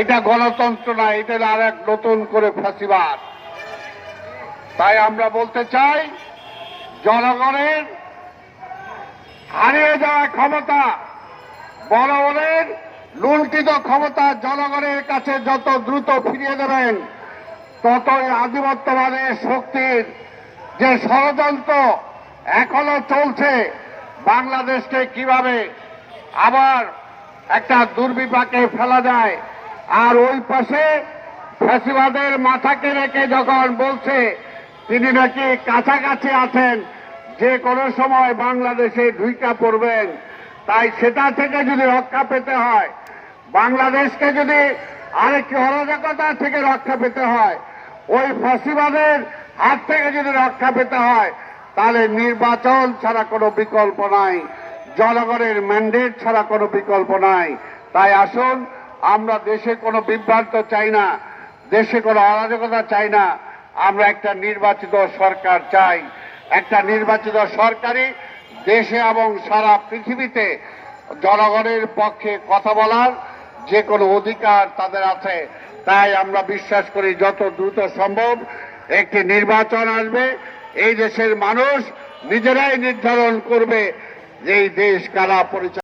এটা গণতন্ত্র না, এটা আর এক নতুন করে ফাঁসিবাদ তাই আমরা বলতে চাই, জনগণের হারিয়ে যাওয়া ক্ষমতা বড়দের লুণ্ঠিত ক্ষমতা জনগণের কাছে যত দ্রুত ফিরিয়ে দেবেন, ততই আধিপত্যবাদের শক্তির যে ষড়যন্ত্র এখনও চলছে বাংলাদেশকে কীভাবে আবার একটা দুর্বিপাকে ফেলা যায় আর ওই পাশে ফ্যাসিবাদের মাথাকে রেখে যখন বলছে, তিনি নাকি কাছাকাছি আছেন, যে কোনো সময় বাংলাদেশে ঢুইকা পড়বেন, তাই সেটা থেকে যদি রক্ষা পেতে হয়, বাংলাদেশকে যদি আরেকটি অরাজকতা থেকে রক্ষা পেতে হয়, ওই ফাঁসিবাদের হাত থেকে যদি রক্ষা পেতে হয়, তাহলে নির্বাচন ছাড়া কোনো বিকল্প নাই, জনগণের ম্যান্ডেট ছাড়া কোনো বিকল্প নাই। তাই আসুন আমরা দেশে কোনো বিভ্রান্ত চাই না, দেশে কোনো অরাজকতা চাই না, আমরা একটা নির্বাচিত সরকার চাই। একটা নির্বাচিত সরকারই দেশে এবং সারা পৃথিবীতে জনগণের পক্ষে কথা বলার যে কোনো অধিকার তাদের আছে। তাই আমরা বিশ্বাস করি যত দ্রুত সম্ভব একটি নির্বাচন আসবে, এই দেশের মানুষ নিজেরাই নির্ধারণ করবে যে এই দেশ কারা পরিচালনা